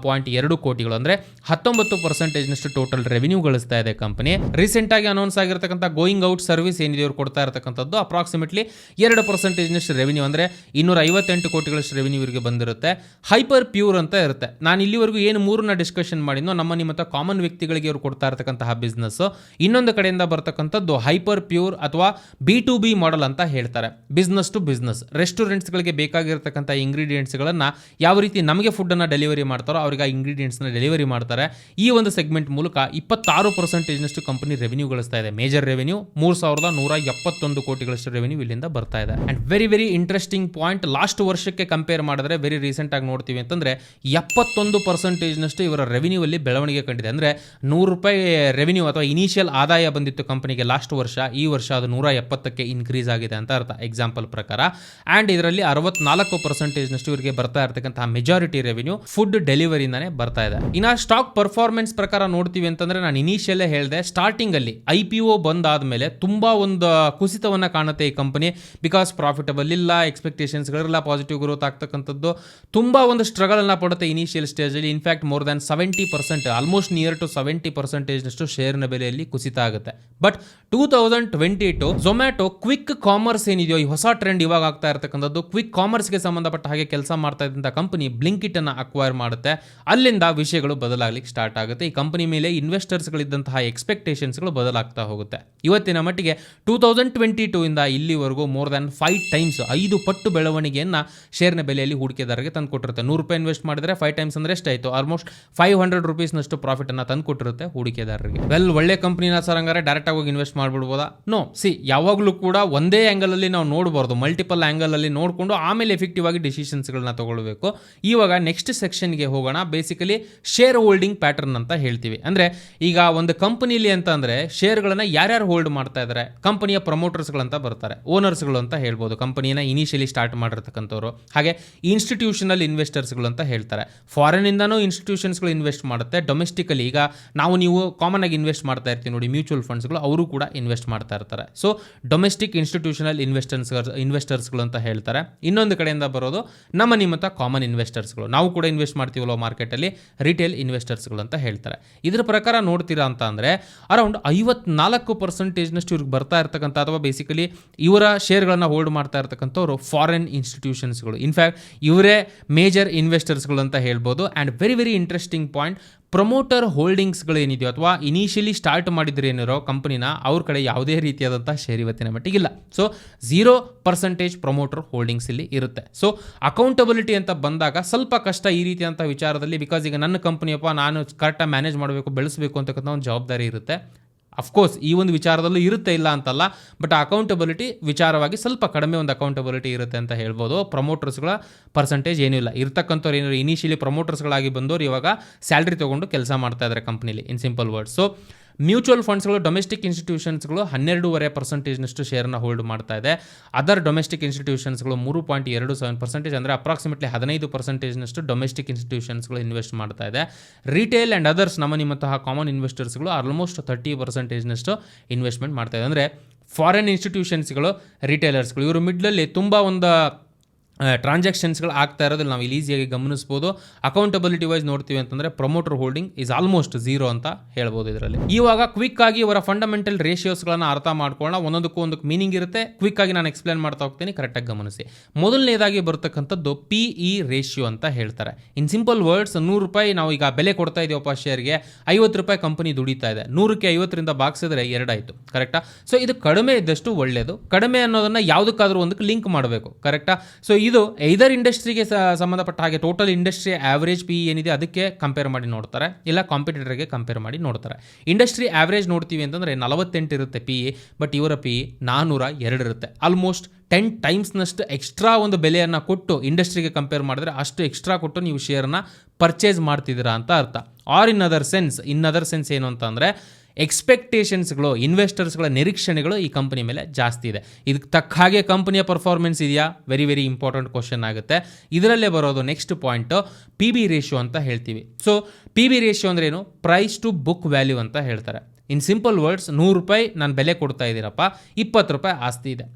ಪಾಯಿಂಟ್ ಎರಡು ಕೋಟಿಗಳು. ಅಂದರೆ ಹತ್ತೊಂಬತ್ತು ಪರ್ಸೆಂಟೇಜ್ನಷ್ಟು ಟೋಟಲ್ ರೆವೆನ್ಯೂ ಗಳಿಸ್ತಾ ಇದೆ ಕಂಪನಿ ರೀಸೆಂಟಾಗಿ ಅನೌನ್ಸ್ ಆಗಿರ್ತಕ್ಕಂಥ ಗೋಯಿಂಗ್ ಔಟ್ ಸರ್ವಿಸ್ ಏನಿದೆ ಇವ್ರು ಕೊಡ್ತಾ ಇರತಕ್ಕಂಥದ್ದು ಅಪ್ರಾಕ್ಸಿಮೇಟ್ಲಿ ಎರಡು ಪರ್ಸೆಂಟೇಜ್ನಷ್ಟು ರೆವೆನ್ಯೂ ಅಂದರೆ ಇನ್ನೂರ ಐವತ್ತೆಂಟು ಕೋಟಿಗಳಷ್ಟು ರೆವೆನ್ಯೂ ಇವರಿಗೆ ಬಂದಿರುತ್ತೆ. ಹೈಪರ್ ಪ್ಯೂರ್ ಅಂತ ಇರುತ್ತೆ. ನಾನು ಇಲ್ಲಿವರೆಗೂ ಏನು ಮೂರನ್ನ ಡಿಸ್ಕಷನ್ ಮಾಡಿದ್ನೋ, ನಮ್ಮ ನಿಮ್ಮ ಕಾಮನ್ ವ್ಯಕ್ತಿಗಳಿಗೆ ಇವರು ಕೊಡ್ತಾ ಇರತಕ್ಕಂತಹ ಬಿಸ್ನೆಸ್ ಇನ್ನೊಂದು ಕಡೆಯಿಂದ ಬರ್ತಕ್ಕಂಥದ್ದು ಹೈಪರ್ ಪ್ಯೂರ್ ಅಥವಾ ಬಿ ಟು ಬಿ ಮಾಡೆಲ್ ಅಂತ ಹೇಳ್ತಾರೆ. ಬಿಸ್ನೆಸ್ ಟು ಬಿಸ್ನೆಸ್ ರೆಸ್ಟೋರೆಂಟ್ಸ್ಗಳಿಗೆ ಬೇಕಾಗಿರ್ತಕ್ಕಂಥ ಇಂಗ್ರೀಡಿಯೆಂಟ್ಸ್ಗಳನ್ನು ಯಾವ ರೀತಿ ನಮಗೆ ಫುಡ್ಡನ್ನು ಡೆಲಿವರಿ ಮಾಡ್ತಾರೋ ಅವ್ರಿಗೆ ಆ ಇಂಗ್ರೀಡಿಯೆಂಟ್ಸ್ನ ಡೆಲಿವರಿ ಮಾಡ್ತಾರೆ. ಈ ಒಂದು ಸೆಗ್ಮೆಂಟ್ ಮೂಲಕ ಇಪ್ಪತ್ತಾರು ಪರ್ಸೆಂಟೇಜ್ನಷ್ಟು ಕಂಪನಿ ರೆವೆನ್ಯೂ ಗಳಿಸ್ತಾ ಇದೆ. ಮೇಜರ್ ರೆವೆನ್ಯೂ ಮೂರು ಸಾವಿರದ ನೂರ ಎಪ್ಪತ್ತೊಂದು ಕೋಟಿಗಳಷ್ಟು ರೆವೆನ್ಯೂ ಇಲ್ಲಿಂದ ಬರ್ತಾ ಇದೆ. And very very interesting point last ವರ್ಷಕ್ಕೆ ಕಂಪೇರ್ ಮಾಡಿದ್ರೆ ವೆರಿ ರೀಸೆಂಟ್ ಆಗಿ ನೋಡ್ತೀವಿ ಅಂತಂದ್ರೆ ಎಪ್ಪತ್ತೊಂದು ಪರ್ಸೆಂಟೇಜ್ನಷ್ಟು ಇವರ ರೆವೆನ್ಯೂ ಅಲ್ಲಿ ಬೆಳವಣಿಗೆ ಕಂಡಿದೆ. ಅಂದ್ರೆ ನೂರು ರೂಪಾಯಿ ರೆವೆನ್ಯೂ ಅಥವಾ ಇನಿಷಿಯಲ್ ಆದಾಯ ಬಂದಿತ್ತು ಕಂಪನಿಗೆ ಲಾಸ್ಟ್ ವರ್ಷ. ಈ ವರ್ಷ ಅದು ನೂರ ಎಪ್ಪತ್ತಕ್ಕೆ ಇನ್ಕ್ರೀಸ್ ಆಗಿದೆ ಅಂತ ಅರ್ಥ. ಎಕ್ಸಾಂಪಲ್ ಪ್ರಕಾರ. ಆ್ಯಂಡ್ ಇದರಲ್ಲಿ ಅರವತ್ನಾಲ್ಕು ಪರ್ಸೆಂಟೇಜ್ನಷ್ಟು ಇವರಿಗೆ ಬರ್ತಾ ಇರತಕ್ಕಂತಹ ಮೆಜಾರಿಟಿ ರೆವಿನ್ಯೂ ಫುಡ್ ಡೆಲಿವರಿಯಿಂದಾನೇ ಬರ್ತಾ ಇದೆ. ಇನ್ನು ಸ್ಟಾಕ್ ಪರ್ಫಾರ್ಮೆನ್ಸ್ ಪ್ರಕಾರ ನೋಡ್ತೀವಿ ಅಂತಂದ್ರೆ ನಾನು ಇನಿಷಿಯಲ್ಲೇ ಹೇಳಿದೆ ಸ್ಟಾರ್ಟಿಂಗ್ ಅಲ್ಲಿ ಐ ಪಿ ಒ ಬಂದಾದ್ಮೇಲೆ ತುಂಬಾ ಒಂದು ಕುಸಿತವನ್ನ ಕಾಣುತ್ತೆ ಈ ಕಂಪನಿ ಬಿಕಾಸ್ ಪ್ರಾಫಿಟಬಲ್ ಇಲ್ಲ ಎಕ್ಸ್ಪೆಕ್ಟೇಷನ್ಸ್ಗಳಿರಲ್ಲ ಪಾಸಿಟಿವ್ ಗ್ರೋತ್ ಆಗ್ತಕ್ಕಂಥದ್ದು ತುಂಬಾ ಒಂದು ಸ್ಟ್ರಗಲ್ ಅನ್ನ ಪಡುತ್ತೆ ಇನಿಷಿಯಲ್ ಸ್ಟೇಜ್ ಅಲ್ಲಿ. In fact more than seventy percent almost near to seventy ಪರ್ಸೆಂಟೇಜ್ನಷ್ಟು ಶೇರ್ನ ಬೆಲೆಯಲ್ಲಿ ಕುಸಿತ ಆಗುತ್ತೆ. But two thousand twenty two Zomato quick commerce ಏನಿದೆಯೋ ಹೊಸ ಟ್ರೆಂಡ್ ಇವಾಗ ಆಗ್ತಾ ಇರತಕ್ಕಂಥದ್ದು ಕ್ವಿಕ್ ಕಾಮರ್ಸ್ಗೆ ಸಂಬಂಧಪಟ್ಟ ಹಾಗೆ ಕೆಲಸ ಮಾಡ್ತಾ ಇದ್ದಂಥ ಕಂಪನಿ ಬ್ಲಿಂಕಿಟ್ ಅನ್ನು ಅಕ್ವೈರ್ ಮಾಡುತ್ತೆ. ಅಲ್ಲಿಂದ ವಿಷಯಗಳು ಬದಲಾಗಲಿಕ್ಕೆ ಸ್ಟಾರ್ಟ್ ಆಗುತ್ತೆ. ಈ ಕಂಪನಿ ಮೇಲೆ ಇನ್ವೆಸ್ಟರ್ಸ್ಗಳಿದ್ದಂತಹ ಎಕ್ಸ್ಪೆಕ್ಟೇಷನ್ಸ್ಗಳು ಬದಲಾಗ್ತಾ ಹೋಗುತ್ತೆ. ಇವತ್ತಿನ ಮಟ್ಟಿಗೆ ಟೂ ತೌಸಂಡ್ ಟ್ವೆಂಟಿ ಟೂ ಇಂದ ಇಲ್ಲಿವರೆಗೂ ಮೋರ್ ದನ್ ಫೈವ್ ಟೈಮ್ಸ್ ಐದು ಪಟ್ಟು ಬೆಳವಣಿಗೆಯನ್ನ ಶೇರ್ನ ಬೆಲೆಯಲ್ಲಿ ಹೂಡಿಕೆದಾರರಿಗೆ ತಂದು ಕೊಟ್ಟಿರುತ್ತೆ. ನೂರು ರೂಪಾಯಿ ಇನ್ವೆಸ್ಟ್ ಮಾಡಿದ್ರೆ ಫೈವ್ ಟೈಮ್ಸ್ ಅಂದರೆ ಎಷ್ಟಾಯಿತು ಆಲ್ಮೋಸ್ಟ್ ಫೈವ್ ಹಂಡ್ರೆಡ್ ರುಪೀಸ್ನಷ್ಟು ಪ್ರಾಫಿಟ್ ಅನ್ನ ತಂದು ಕೊಟ್ಟಿರುತ್ತೆ ಹೂಡಿಕೆದಾರರಿಗೆ. ವೆಲ್ ಒಳ್ಳೆ ಕಂಪನಿನ ಸರ್ ಹಂಗಾರೆ ಡೈರೆಕ್ಟ್ ಆಗಿ ಹೋಗಿ ಇನ್ವೆಸ್ಟ್ ಮಾಡಿಬಿಡ್ಬೋದಾ? ನೋ ಸಿ ಯಾವಾಗಲೂ ಕೂಡ ಒಂದೇ ಆ್ಯಂಗಲಲ್ಲಿ ನಾವು ನೋಡಬಾರ್ದು. ಮಲ್ಟಿಪಲ್ ಆಂಗಲ್ ಅಲ್ಲಿ ನೋಡಿಕೊಂಡು ಆಮೇಲೆ ಎಫೆಕ್ಟಿವ್ ಆಗಿ ಡಿಸಿಷನ್ಸ್ಗಳನ್ನ ತಗೊಳ್ಬೇಕು. ಇವಾಗ ನೆಕ್ಸ್ಟ್ ಸೆಕ್ಷನ್ಗೆ ಹೋಗೋಣ. ಬೇಸಿಕಲಿ ಶೇರ್ ಹೋಲ್ಡಿಂಗ್ ಪ್ಯಾಟರ್ನ್ ಅಂತ ಹೇಳ್ತೀವಿ. ಅಂದ್ರೆ ಈಗ ಒಂದು ಕಂಪನಿಲಿ ಅಂತ ಅಂದ್ರೆ ಶೇರ್ಗಳನ್ನ ಯಾರ್ಯಾರು ಹೋಲ್ಡ್ ಮಾಡ್ತಾ ಇದ್ದಾರೆ ಕಂಪನಿಯ ಪ್ರಮೋಟರ್ಸ್ಗಳಂತ ಬರ್ತಾರೆ. ಓನರ್ಸ್ಗಳು ಅಂತ ಹೇಳ್ಬೋದು. ಕಂಪನಿಯನ್ನ ಇನಿಷಿಯಲಿ ಸ್ಟಾರ್ಟ್ ಮಾಡಿರ್ತಕ್ಕಂಥವ್ರು. ಹಾಗೆ ಇನ್ಸ್ಟಿಟ್ಯೂಷನಲ್ ಇನ್ವೆಸ್ಟರ್ಸ್ಗಳು ಅಂತ ಹೇಳ್ತಾರೆ. ಫಾರಿನ್ ಇಂದನೂ ಇನ್ಸ್ಟಿಟ್ಯೂಷನ್ಸ್ಗಳು ಇನ್ವೆಸ್ಟ್ ಮಾಡುತ್ತೆ. ಡೊಮೆಸ್ಟಿಕಲಿ ಈಗ ನಾವು ನೀವು ಕಾಮನ್ ಆಗಿ ಇನ್ವೆಸ್ಟ್ ಮಾಡ್ತಾ ಇರ್ತೀವಿ ನೋಡಿ ಮ್ಯೂಚುವಲ್ ಫಂಡ್ಸ್ಗಳು ಅವರು ಕೂಡ ಇನ್ವೆಸ್ಟ್ ಮಾಡ್ತಾ ಇರ್ತಾರೆ. ಸೊ ಡೊಮೆಸ್ಟಿಕ್ ಇನ್ಸ್ಟಿಟ್ಯೂಷನಲ್ ಇನ್ವೆಸ್ಟರ್ಸ್ ಇನ್ವೆಸ್ಟರ್ಸ್ಗಳು ಅಂತ ಹೇಳ್ತಾರೆ. ಇನ್ನೊಂದು ಕಡೆಯಿಂದ ಬರೋದು ನಮ್ಮ ನಿಮ್ಮತ್ತ ಕಾಮನ್ ಇನ್ವೆಸ್ಟರ್ಸ್ಗಳು ನಾವು ಕೂಡ ಇನ್ವೆಸ್ಟ್ ಮಾಡ್ತೀವಲ್ಲ ಮಾರ್ಕೆಟಲ್ಲಿ ರಿಟೇಲ್ ಇನ್ವೆಸ್ಟರ್ಸ್ಗಳು ಅಂತ ಹೇಳ್ತಾರೆ. ಇದ್ರ ಪ್ರಕಾರ ನೋಡ್ತೀರಾ ಅಂತ ಅಂದರೆ ಅರೌಂಡ್ ಐವತ್ನಾಲ್ಕು ಪರ್ಸೆಂಟೇಜ್ನಷ್ಟು ಇವ್ರಿಗೆ ಬರ್ತಾ ಇರ್ತಕ್ಕಂಥ ಅಥವಾ ಬೇಸಿಕಲಿ ಇವರ ಶೇರ್ಗಳನ್ನು ಹೋಲ್ಡ್ ಮಾಡ್ತಾ ಇರ್ತಕ್ಕಂಥವ್ರು ಫಾರಿನ್ ಇನ್ಸ್ಟಿಟ್ಯೂಷನ್ಸ್ಗಳು ಇನ್ಫ್ಯಾಕ್ಟ್ ಇವರೇ ಮೇಜರ್ ಇನ್ವೆಸ್ಟರ್ಸ್ಗಳು ಅಂತ ಹೇಳ್ಬೋದು. And very very interesting point promoter ಹೋಲ್ಡಿಂಗ್ಸ್ಗಳೇನಿದೆಯೋ ಅಥವಾ ಇನಿಷಿಯಲಿ ಸ್ಟಾರ್ಟ್ ಏನಿರೋ ಕಂಪನಿನ ಅವ್ರ ಕಡೆ ಯಾವುದೇ ರೀತಿಯಾದಂಥ ಶೇರ್ ಇವತ್ತಿನ ಮಟ್ಟಿಗಿಲ್ಲ. So zero percentage promoter holdings ಇಲ್ಲಿ ಇರುತ್ತೆ. ಸೊ ಅಕೌಂಟಬಿಲಿಟಿ ಅಂತ ಬಂದಾಗ ಸ್ವಲ್ಪ ಕಷ್ಟ ಈ ರೀತಿಯಂಥ ವಿಚಾರದಲ್ಲಿ ಬಿಕಾಸ್ ಈಗ ನನ್ನ ಕಂಪನಿಯಪ್ಪ ನಾನು ಕರೆಕ್ಟಾಗಿ ಮ್ಯಾನೇಜ್ ಮಾಡಬೇಕು, ಬೆಳೆಸಬೇಕು ಅಂತಕ್ಕಂಥ ಒಂದು ಜವಾಬ್ದಾರಿ ಇರುತ್ತೆ. ಅಫ್ಕೋರ್ಸ್ ಈ ಒಂದು ವಿಚಾರದಲ್ಲೂ ಇರುತ್ತೆ ಇಲ್ಲ ಅಂತಲ್ಲ ಬಟ್ ಅಕೌಂಟಬಿಲಿಟಿ ವಿಚಾರವಾಗಿ ಸ್ವಲ್ಪ ಕಡಿಮೆ ಒಂದು ಅಕೌಂಟಬಿಲಿಟಿ ಇರುತ್ತೆ ಅಂತ ಹೇಳ್ಬೋದು. ಪ್ರಮೋಟರ್ಸ್ಗಳ ಪರ್ಸೆಂಟೇಜ್ ಏನೂ ಇಲ್ಲ. ಇರ್ತಕ್ಕಂಥವ್ರು ಏನಾದ್ರು ಇನಿಷಿಯಲಿ ಪ್ರಮೋಟರ್ಸ್ಗಳಾಗಿ ಬಂದವರು ಇವಾಗ ಸ್ಯಾಲ್ರಿ ತೊಗೊಂಡು ಕೆಲಸ ಮಾಡ್ತಾ ಇದ್ದಾರೆ company in simple words so mutual ಫಂಡ್ಸ್ಗಳು, domestic ಇನ್ಸ್ಟಿಟ್ಯೂಷನ್ಸ್ಗಳು ಹನ್ನೆರಡೂವರೆ ಪರ್ಸೆಂಟೇಜ್ನಷ್ಟು ಶೇರ್ನ ಹೋಲ್ಡ್ ಮಾಡ್ತಾ ಇದೆ. ಅದರ್ ಡೊಮೆಸ್ಟಿಕ್ ಇನ್ಸ್ಟಿಟ್ಯೂಷನ್ಸ್ಗಳು ಮೂರು ಪಾಯಿಂಟ್ ಎರಡು ಸೆವೆನ್ ಪರ್ಸೆಂಟೇಜ್ ಅಂದರೆ ಅಪ್ರಾಕ್ಸಿಮೇಟ್ಲಿ ಹದಿನೈದು ಪರ್ಸೆಂಟೇಜ್ನಷ್ಟು ಡೊಮೆಸ್ಟಿಕ್ ಇನ್ಸ್ಟಿಟ್ಯೂಷನ್ಸ್ಗಳು ಇನ್ವೆಸ್ಟ್ ಮಾಡ್ತಾ ಇದೆ. ರಿಟೇಲ್ ಆ್ಯಂಡ್ ಅದರ್ಸ್ ನಮ್ಮ ನಿಮ್ಮಂತಹ ಕಾಮನ್ ಇನ್ವೆಸ್ಟರ್ಸ್ಗಳು ಆಲ್ಮೋಸ್ಟ್ ತರ್ಟಿ ಪರ್ಸೆಂಟೇಜ್ನಷ್ಟು ಇನ್ವೆಸ್ಟ್ಮೆಂಟ್ ಮಾಡ್ತಾ ಇದೆ. ಅಂದರೆ ಫಾರಿನ್ ಇನ್ಸ್ಟಿಟ್ಯೂಷನ್ಸ್ಗಳು ರಿಟೇಲರ್ಸ್ಗಳು ಇವರು ಮಿಡ್ಲಲ್ಲಿ ತುಂಬ ಒಂದು ಟ್ರಾನ್ಸಾಕ್ಷನ್ಸ್ಗಳು ಆಗ್ತಾ ಇರೋದಿಲ್ಲ ನಾವು ಇಲ್ಲಿ ಈಸಿಯಾಗಿ ಗಮನಿಸ್ಬೋದು. ಅಕೌಂಟಬಿಲಿಟಿ ವೈಸ್ ನೋಡ್ತೀವಿ ಅಂತಂದರೆ promoter holding is almost zero ಅಂತ ಹೇಳ್ಬೋದು ಇದರಲ್ಲಿ. ಇವಾಗ ಕ್ವಿಕ್ ಆಗಿ ಇವರ ಫಂಡಮೆಂಟಲ್ ರೇಷಿಯೋಸ್ಗಳನ್ನು ಅರ್ಥ ಮಾಡ್ಕೊಳ್ಳೋಣ. ಒಂದೊಂದಕ್ಕೂ ಒಂದಕ್ಕೆ ಮೀನಿಂಗ್ ಇರುತ್ತೆ. ಕ್ವಿಕ್ ಆಗಿ ನಾನು ಎಕ್ಸ್ಪ್ಲೇನ್ ಮಾಡ್ತಾ ಹೋಗ್ತೀನಿ ಕರೆಕ್ಟಾಗಿ ಗಮನಿಸಿ. ಮೊದಲನೇದಾಗಿ ಬರ್ತಕ್ಕಂಥದ್ದು ಪಿ ಇ ರೇಷಿಯೋ ಅಂತ ಹೇಳ್ತಾರೆ. ಇನ್ ಸಿಂಪಲ್ ವರ್ಡ್ಸ್ ನೂರು ರೂಪಾಯಿ ನಾವು ಈಗ ಬೆಲೆ ಕೊಡ್ತಾ ಇದೀವಪ್ಪ ಶೇರ್ಗೆ ಐವತ್ತು ರೂಪಾಯಿ ಕಂಪನಿ ದುಡಿತಾ ಇದೆ. ನೂರಕ್ಕೆ ಐವತ್ತರಿಂದ ಬಾಕ್ಸಿದ್ರೆ ಎರಡಾಯಿತು ಕರೆಕ್ಟಾ ಸೊ ಇದು ಕಡಿಮೆ ಇದ್ದಷ್ಟು ಒಳ್ಳೆಯದು ಕಡಿಮೆ ಅನ್ನೋದನ್ನ ಯಾವುದಕ್ಕಾದರೂ ಒಂದಕ್ಕೆ ಲಿಂಕ್ ಮಾಡಬೇಕು ಕರೆಕ್ಟಾ ಸೊ ಇದು ಐದರ್ ಇಂಡಸ್ಟ್ರಿಗೆ ಸಂಬಂಧಪಟ್ಟ ಹಾಗೆ ಟೋಟಲ್ ಇಂಡಸ್ಟ್ರಿ ಆವರೇಜ್ ಪಿ ಏನಿದೆ ಅದಕ್ಕೆ ಕಂಪೇರ್ ಮಾಡಿ ನೋಡ್ತಾರೆ. ಇಲ್ಲ ಕಾಂಪಿಟೇಟರ್ಗೆ ಕಂಪೇರ್ ಮಾಡಿ ನೋಡ್ತಾರೆ. ಇಂಡಸ್ಟ್ರಿ ಆವರೇಜ್ ನೋಡ್ತೀವಿ ಅಂತಂದರೆ ನಲವತ್ತೆಂಟು ಇರುತ್ತೆ ಪಿ ಇ ಬಟ್ ಇವರ ಪಿ ಇ ನಾನ್ನೂರ ಎರಡು ಇರುತ್ತೆ. ಆಲ್ಮೋಸ್ಟ್ ಟೆನ್ ಟೈಮ್ಸ್ನಷ್ಟು ಎಕ್ಸ್ಟ್ರಾ ಒಂದು ಬೆಲೆಯನ್ನು ಕೊಟ್ಟು ಇಂಡಸ್ಟ್ರಿಗೆ ಕಂಪೇರ್ ಮಾಡಿದ್ರೆ ಅಷ್ಟು ಎಕ್ಸ್ಟ್ರಾ ಕೊಟ್ಟು ನೀವು ಶೇರ್ನ ಪರ್ಚೇಸ್ ಮಾಡ್ತಿದ್ದೀರಾ ಅಂತ ಅರ್ಥ. Or in other sense in other sense ಏನು ಅಂತಂದರೆ ಎಕ್ಸ್ಪೆಕ್ಟೇಷನ್ಸ್ಗಳು ಇನ್ವೆಸ್ಟರ್ಸ್ಗಳ ನಿರೀಕ್ಷಣೆಗಳು ಈ ಕಂಪನಿ ಮೇಲೆ ಜಾಸ್ತಿ ಇದೆ. ಇದಕ್ಕೆ ತಕ್ಕ ಹಾಗೆ ಕಂಪನಿಯ ಪರ್ಫಾರ್ಮೆನ್ಸ್ ಇದೆಯಾ? ವೆರಿ ವೆರಿ ಇಂಪಾರ್ಟೆಂಟ್ ಕ್ವಶನ್ ಆಗುತ್ತೆ. ಇದರಲ್ಲೇ ಬರೋದು next point P B ratio ಅಂತ ಹೇಳ್ತೀವಿ. ಸೊ ಪಿ ಬಿ ರೇಷಿಯೋ ಅಂದ್ರೆ ಏನು? ಪ್ರೈಸ್ ಟು ಬುಕ್ ವ್ಯಾಲ್ಯೂ ಅಂತ ಹೇಳ್ತಾರೆ. ಇನ್ ಸಿಂಪಲ್ ವರ್ಡ್ಸ್ ನೂರು ರೂಪಾಯಿ ನಾನು ಬೆಲೆ ಕೊಡ್ತಾ ಇದ್ದೀರಪ್ಪ, ಇಪ್ಪತ್ತು ರೂಪಾಯಿ ಆಸ್ತಿ ಇದೆ.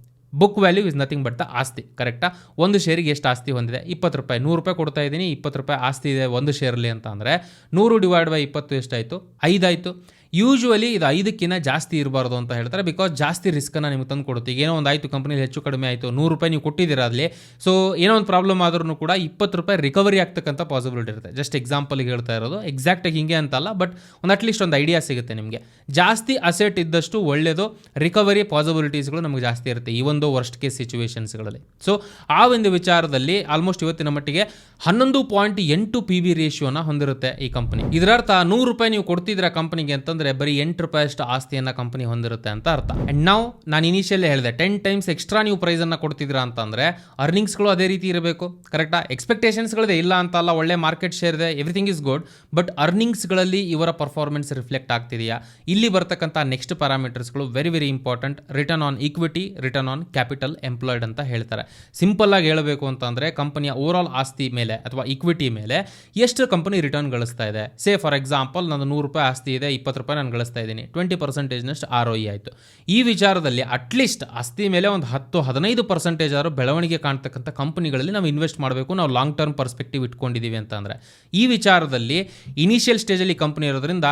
Book value is nothing but the ಆಸ್ತಿ ಕರೆಕ್ಟಾ ಒಂದು ಶೇರಿಗೆ ಎಷ್ಟು ಆಸ್ತಿ ಹೊಂದಿದೆ? ಇಪ್ಪತ್ತು ರೂಪಾಯಿ. ನೂರು ರೂಪಾಯಿ ಕೊಡ್ತಾ ಇದ್ದೀನಿ, ಇಪ್ಪತ್ತು ರೂಪಾಯಿ ಆಸ್ತಿ ಇದೆ ಒಂದು ಶೇರಲ್ಲಿ ಅಂತ ಅಂದರೆ ನೂರು ಡಿವೈಡ್ ಬೈ ಇಪ್ಪತ್ತು ಎಷ್ಟಾಯಿತು? ಐದಾಯಿತು. ಯೂಶುವಲಿ ಇದು ಐದಕ್ಕಿಂತ ಜಾಸ್ತಿ ಇರಬಾರ್ದು ಅಂತ ಹೇಳ್ತಾರೆ. ಬಿಕಾಸ್ ಜಾಸ್ತಿ ರಿಸ್ಕನ್ನು ನಿಮ್ಗೆ ತಂದು ಕೊಡುತ್ತೆ. ಏನೋ ಒಂದು ಆಯಿತು ಕಂಪ್ನಿಲಿ ಹೆಚ್ಚು ಕಡಿಮೆ ಆಯಿತು, ನೂರು ರೂಪಾಯಿ ನೀವು ಕೊಟ್ಟಿದ್ದೀರಾ ಅಲ್ಲಿ ಸೊ ಏನೋ ಒಂದು ಪ್ರಾಬ್ಲಮ್ ಆದ್ರೂ ಕೂಡ ಇಪ್ಪತ್ತು ರೂಪಾಯಿ ರಿಕವರಿ ಆಗ್ತಕ್ಕಂಥ ಪಾಸಿಬಿಲಿಟಿ ಇರುತ್ತೆ. ಜಸ್ಟ್ ಎಕ್ಸಾಂಪಲ್ಗೆ ಹೇಳ್ತಾ ಇರೋದು. ಎಕ್ಸಾಕ್ಟಾಗಿ ಹಿಂಗೆ ಅಂತಲ್ಲ ಬಟ್ ಒಂದು ಅಟ್ಲೀಸ್ಟ್ ಒಂದು ಐಡಿಯಾ ಸಿಗುತ್ತೆ ನಿಮಗೆ. ಜಾಸ್ತಿ ಅಸೆಟ್ ಇದ್ದಷ್ಟು ಒಳ್ಳೆಯದು ರಿಕವರಿ ಪಾಸಿಬಿಲಿಟೀಸ್ಗಳು ನಮಗೆ ಜಾಸ್ತಿ ಇರುತ್ತೆ ಈ ಒಂದು ವರ್ಸ್ಟ್ ಕೇಸ್ ಸಿಚುವೇಶನ್ಸ್ಗಳಲ್ಲಿ ಸೊ ಆ ಒಂದು ವಿಚಾರದಲ್ಲಿ ಆಲ್ಮೋಸ್ಟ್ ಇವತ್ತಿನ ಮಟ್ಟಿಗೆ ಹನ್ನೊಂದು ಪಾಯಿಂಟ್ ಎಂಟು ಪಿ ಬಿ ರೇಷಿಯೋನ ಹೊಂದಿರುತ್ತೆ ಈ ಕಂಪನಿ ಇದರರ್ಥ ನೂರು ರೂಪಾಯಿ ನೀವು ಕೊಡ್ತಿದ್ರ ಕಂಪನಿಗೆ ಅಂತಂದ್ರೆ ಅಂತಂದ್ರೆ ಬರೀ ಎಂಟು ರೂಪಾಯಿ ಅಷ್ಟು ಆಸ್ತಿಯನ್ನ ಕಂಪನಿ ಹೊಂದಿರುತ್ತೆ ಅಂತ ಅರ್ಥ. ಅಂಡ್ ನಾವು ನಾನು ಇನಿಷಿಯಲ್ ಹೇಳಿದೆ ಟೆನ್ ಟೈಮ್ಸ್ ಎಕ್ಸ್ಟ್ರಾ ನೀವು ಪ್ರೈಸ್ ಅನ್ನ ಕೊಡ್ತಿದ್ದೀರಾ ಅಂತಂದ್ರೆ ಅರ್ನಿಂಗ್ಸ್ಗಳು ಅದೇ ರೀತಿ ಇರಬೇಕು ಕರೆಕ್ಟಾ ಎಕ್ಸ್ಪೆಕ್ಟೇಷನ್ಸ್ಗಳಿದೆ ಇಲ್ಲ ಅಂತ ಅಲ್ಲ, ಒಳ್ಳೆ ಮಾರ್ಕೆಟ್ ಶೇರ್ ಇದೆ ಎವ್ರಿಥಿಂಗ್ ಇಸ್ ಗುಡ್ ಬಟ್ ಅರ್ನಿಂಗ್ಸ್ಗಳಲ್ಲಿ ಇವರ ಪರ್ಫಾರ್ಮೆನ್ಸ್ ರಿಫ್ಲೆಕ್ಟ್ ಆಗ್ತಿದೆಯಾ? ಇಲ್ಲಿ ಬರ್ತಕ್ಕಂಥ next ಪ್ಯಾರಾಮೀಟರ್ಸ್ಗಳು very very important return on equity return on capital employed ಅಂತ ಹೇಳ್ತಾರೆ. ಸಿಂಪಲ್ ಆಗಿ ಹೇಳಬೇಕು ಅಂತಂದ್ರೆ ಕಂಪನಿಯ ಓವರ್ ಆಲ್ ಆಸ್ತಿ ಮೇಲೆ ಅಥವಾ ಈಕ್ವಿಟಿ ಮೇಲೆ ಎಷ್ಟು ಕಂಪನಿ ರಿಟರ್ನ್ ಗಳಿಸ್ತಾ ಇದೆ? ಸೇ ಫಾರ್ ಎಕ್ಸಾಂಪಲ್ ನಂದು ನೂರು ರೂಪಾಯಿ ಆಸ್ತಿ ಇದೆ, ಇಪ್ಪತ್ತು ರೂಪಾಯಿ ನಾನು ಗಳಿಸ್ತಾ ಇದ್ದೀನಿ. ಟ್ವೆಂಟಿ ಪರ್ಸೆಂಟೇಜ್ನಷ್ಟು ಆರ್ ಒ ಆಯಿತು. ಈ ವಿಚಾರದಲ್ಲಿ ಅಟ್ಲೀಸ್ಟ್ ಆಸ್ತಿ ಮೇಲೆ ಒಂದು ಹತ್ತು, ಹದಿನೈದು ಪರ್ಸೆಂಟೇಜ್ ಆದರೂ ಬೆಳವಣಿಗೆ ಕಾಣ್ತಕ್ಕಂಥ ಕಂಪನಿಗಳಲ್ಲಿ ನಾವು ಇನ್ವೆಸ್ಟ್ ಮಾಡಬೇಕು. ನಾವು ಲಾಂಗ್ ಟರ್ಮ್ ಪರ್ಸ್ಪೆಕ್ಟಿವ್ ಇಟ್ಕೊಂಡಿದ್ದೀವಿ ಅಂತಂದರೆ. ಈ ವಿಚಾರದಲ್ಲಿ ಇನಿಷಿಯಲ್ ಸ್ಟೇಜಲ್ಲಿ ಕಂಪ್ನಿ ಇರೋದ್ರಿಂದ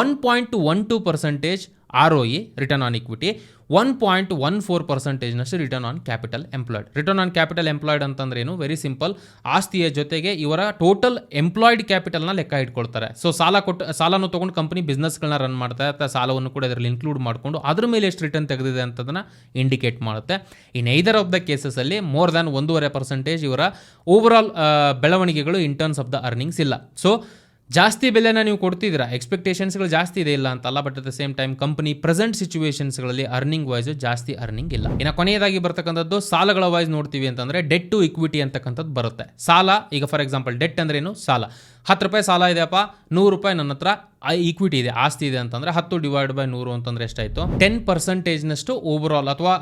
one point one two percentage R O E return on equity one point one four ಪರ್ಸೆಂಟೇಜ್ನಷ್ಟು return on capital employed return on capital employed ಅಂತಂದ್ರೆ ಏನು? ವೆರಿ ಸಿಂಪಲ್ ಆಸ್ತಿಯ ಜೊತೆಗೆ ಇವರ ಟೋಟಲ್ ಎಂಪ್ಲಾಯ್ಡ್ ಕ್ಯಾಪಿಟಲ್ನ ಲೆಕ್ಕ ಇಟ್ಕೊಳ್ತಾರೆ. ಸೊ ಸಾಲ ಕೊಟ್ಟು, ಸಾಲನು ತೊಗೊಂಡು ಕಂಪನಿ ಬಿಸ್ನೆಸ್ಗಳನ್ನ ರನ್ ಮಾಡ್ತಾರೆ ಅಥವಾ ಸಾಲವನ್ನು ಕೂಡ ಅದರಲ್ಲಿ ಇನ್ಕ್ಲೂಡ್ ಮಾಡಿಕೊಂಡು ಅದ್ರ ಮೇಲೆ ಎಷ್ಟು ರಿಟರ್ನ್ ತೆಗೆದಿದೆ ಅಂತದನ್ನು ಇಂಡಿಕೇಟ್ ಮಾಡುತ್ತೆ. ಇನ್ ಐದರ್ ಆಫ್ ದ ಕೇಸಸಲ್ಲಿ ಮೋರ್ ದ್ಯಾನ್ ಒಂದೂವರೆ ಪರ್ಸೆಂಟೇಜ್ ಇವರ ಓವರ್ ಆಲ್ ಬೆಳವಣಿಗೆಗಳು in terms of the earnings ಇಲ್ಲ. ಸೊ ಜಾಸ್ತಿ ಬೆಲೆನ ನೀವು ಕೊಡ್ತಿದ್ದೀರಾ? ಎಕ್ಸ್ಪೆಕ್ಟೇಷನ್ಸ್ಗಳು ಜಾಸ್ತಿ ಇದೆ ಇಲ್ಲ ಅಂತಲ್ಲ but at the same time company present ಸಿಚುವೇಶನ್ಸ್ಗಳಲ್ಲಿ earning wise ಜಾಸ್ತಿ ಅರ್ನಿಂಗ್ ಇಲ್ಲ. ಇನ್ನು ಕೊನೆಯದಾಗಿ ಬರ್ತಕ್ಕಂಥದ್ದು ಸಾಲಗಳ ವೈಸ್ ನೋಡ್ತೀವಿ ಅಂತಂದ್ರೆ ಡೆಟ್ ಟು ಇಕ್ವಿಟಿ ಅಂತಕ್ಕಂಥದ್ದು ಬರುತ್ತೆ. ಸಾಲ, ಈಗ ಫಾರ್ ಎಕ್ಸಾಂಪಲ್ ಡೆಟ್ ಅಂದ್ರೆ ಏನು ಸಾಲ. ಹತ್ತು ರೂಪಾಯಿ ಸಾಲ ಇದೆಯಪ್ಪ, ನೂರು ರೂಪಾಯಿ ನನ್ನ ಹತ್ರ ಈಕ್ವಿಟಿ ಇದೆ, ಆಸ್ತಿ ಇದೆ ಅಂತಂದ್ರೆ ಹತ್ತು ಡಿವೈಡ್ ಬೈ ನೂರು ಅಂತಂದ್ರೆ ಎಷ್ಟಾಯ್ತು? ಟೆನ್ ಪರ್ಸೆಂಟೇಜ್ನಷ್ಟು ಓವರ್ ಆಲ್ ಅಥವಾ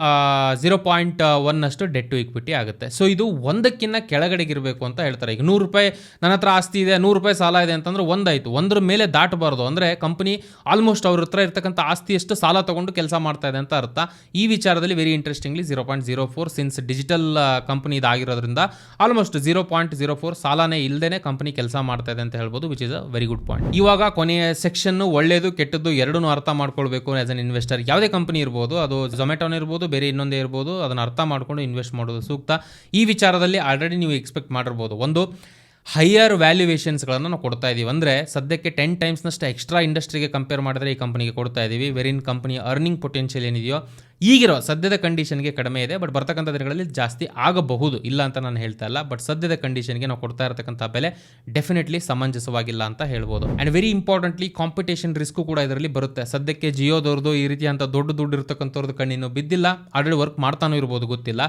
ಜೀರೋ ಪಾಯಿಂಟ್ ಒನ್ ಅಷ್ಟು ಡೆಟ್ ಟು ಇಕ್ವಿಟಿ ಆಗುತ್ತೆ. ಸೊ ಇದು ಒಂದಕ್ಕಿಂತ ಕೆಳಗಡೆಗಿರಬೇಕು ಅಂತ ಹೇಳ್ತಾರೆ. ಈಗ ನೂರು ರೂಪಾಯಿ ನನ್ನ ಹತ್ರ ಆಸ್ತಿ ಇದೆ, ನೂರು ರೂಪಾಯಿ ಸಾಲ ಇದೆ ಅಂತಂದ್ರೆ ಒಂದಾಯ್ತು. ಒಂದ್ರ ಮೇಲೆ ದಾಟಬಾರ್ದು. ಅಂದ್ರೆ ಕಂಪನಿ ಆಲ್ಮೋಸ್ಟ್ ಅವ್ರ ಹತ್ರ ಇರ್ತಕ್ಕಂಥ ಆಸ್ತಿ ಎಷ್ಟು ಸಾಲ ತಗೊಂಡು ಕೆಲಸ ಮಾಡ್ತಾ ಇದೆ ಅಂತ ಅರ್ಥ. ಈ ವಿಚಾರದಲ್ಲಿ very interestingly zero point zero four since digital company ಇದಾಗಿರೋದ್ರಿಂದ almost zero point zero four ಸಾಲನೇ ಇಲ್ಲದೇನೆ ಕಂಪನಿ ಕೆಲಸ ಮಾಡ್ತಾ ಇದೆ ಅಂತ ಹೇಳ್ಬೋದು which is a very good point ಇವಾಗ ಕೊನೆಯ ಸೆಕ್ಷನ್ ಒಳ್ಳೇದು, ಕೆಟ್ಟದ್ದು ಎರಡನ್ನೂ ಅರ್ಥ ಮಾಡ್ಕೊಳ್ಬೇಕು ಆಸ್ ಅನ್ ಇನ್ವೆಸ್ಟರ್ ಯಾವುದೇ ಕಂಪನಿ ಇರ್ಬೋದು, ಅದು ಝೊಮ್ಯಾಟೋನ್ ಇರ್ಬೋದು, ಬೇರೆ ಇನ್ನೊಂದೇ ಇರ್ಬೋದು, ಅದನ್ನು ಅರ್ಥ ಮಾಡ್ಕೊಂಡು ಇನ್ವೆಸ್ಟ್ ಮಾಡೋದು ಸೂಕ್ತ. ಈ ವಿಚಾರದಲ್ಲಿ ಆಲ್ರೆಡಿ ನೀವು ಎಕ್ಸ್ಪೆಕ್ಟ್ ಮಾಡಿರ್ಬೋದು. ಒಂದು ಹೈಯರ್ ವ್ಯಾಲ್ಯೂಯೇಷನ್ಸ್ಗಳನ್ನು ನಾವು ಕೊಡ್ತಾ ಇದ್ದೀವಿ ಅಂದರೆ ಸದ್ಯಕ್ಕೆ ಟೆನ್ ಟೈಮ್ಸ್ನಷ್ಟು ಎಕ್ಸ್ಟ್ರಾ ಇಂಡಸ್ಟ್ರಿಗೆ ಕಂಪೇರ್ ಮಾಡಿದ್ರೆ ಈ ಕಂಪನಿಗೆ ಕೊಡ್ತಾ ಇದ್ದೀವಿ ವೆರಿನ್ ಕಂಪನಿ ಅರ್ನಿಂಗ್ ಪೊಟೆನ್ಷಿಯಲ್ ಏನಿದೆಯೋ ಈಗಿರೋ ಸದ್ಯದ ಕಂಡೀಷನ್ಗೆ ಕಡಿಮೆ ಇದೆ, ಬಟ್ ಬರ್ತಕ್ಕಂಥ ದಿನಗಳಲ್ಲಿ ಜಾಸ್ತಿ ಆಗಬಹುದು, ಇಲ್ಲ ಅಂತ ನಾನು ಹೇಳ್ತಾ ಇಲ್ಲ. ಬಟ್ ಸದ್ಯದ ಕಂಡೀಷನ್ಗೆ ನಾವು ಕೊಡ್ತಾ ಇರತಕ್ಕಂಥ ಬೆಲೆ ಡೆಫಿನೆಟ್ಲಿ ಸಮಂಜಸವಾಗಿಲ್ಲ ಅಂತ ಹೇಳ್ಬೋದು. And very importantly competition risk ಕೂಡ ಇದರಲ್ಲಿ ಬರುತ್ತೆ. ಸದ್ಯಕ್ಕೆ ಜಿಯೋದವ್ರದ್ದು ಈ ರೀತಿಯಂಥ ದೊಡ್ಡ ದುಡ್ಡು ಇರತಕ್ಕಂಥವ್ರದ್ದು ಕಣ್ಣಿನ್ನು ಬಿದ್ದಿಲ್ಲ, ಆಲ್ರೆಡಿ ವರ್ಕ್ ಮಾಡ್ತಾನೂ ಇರ್ಬೋದು ಗೊತ್ತಿಲ್ಲ.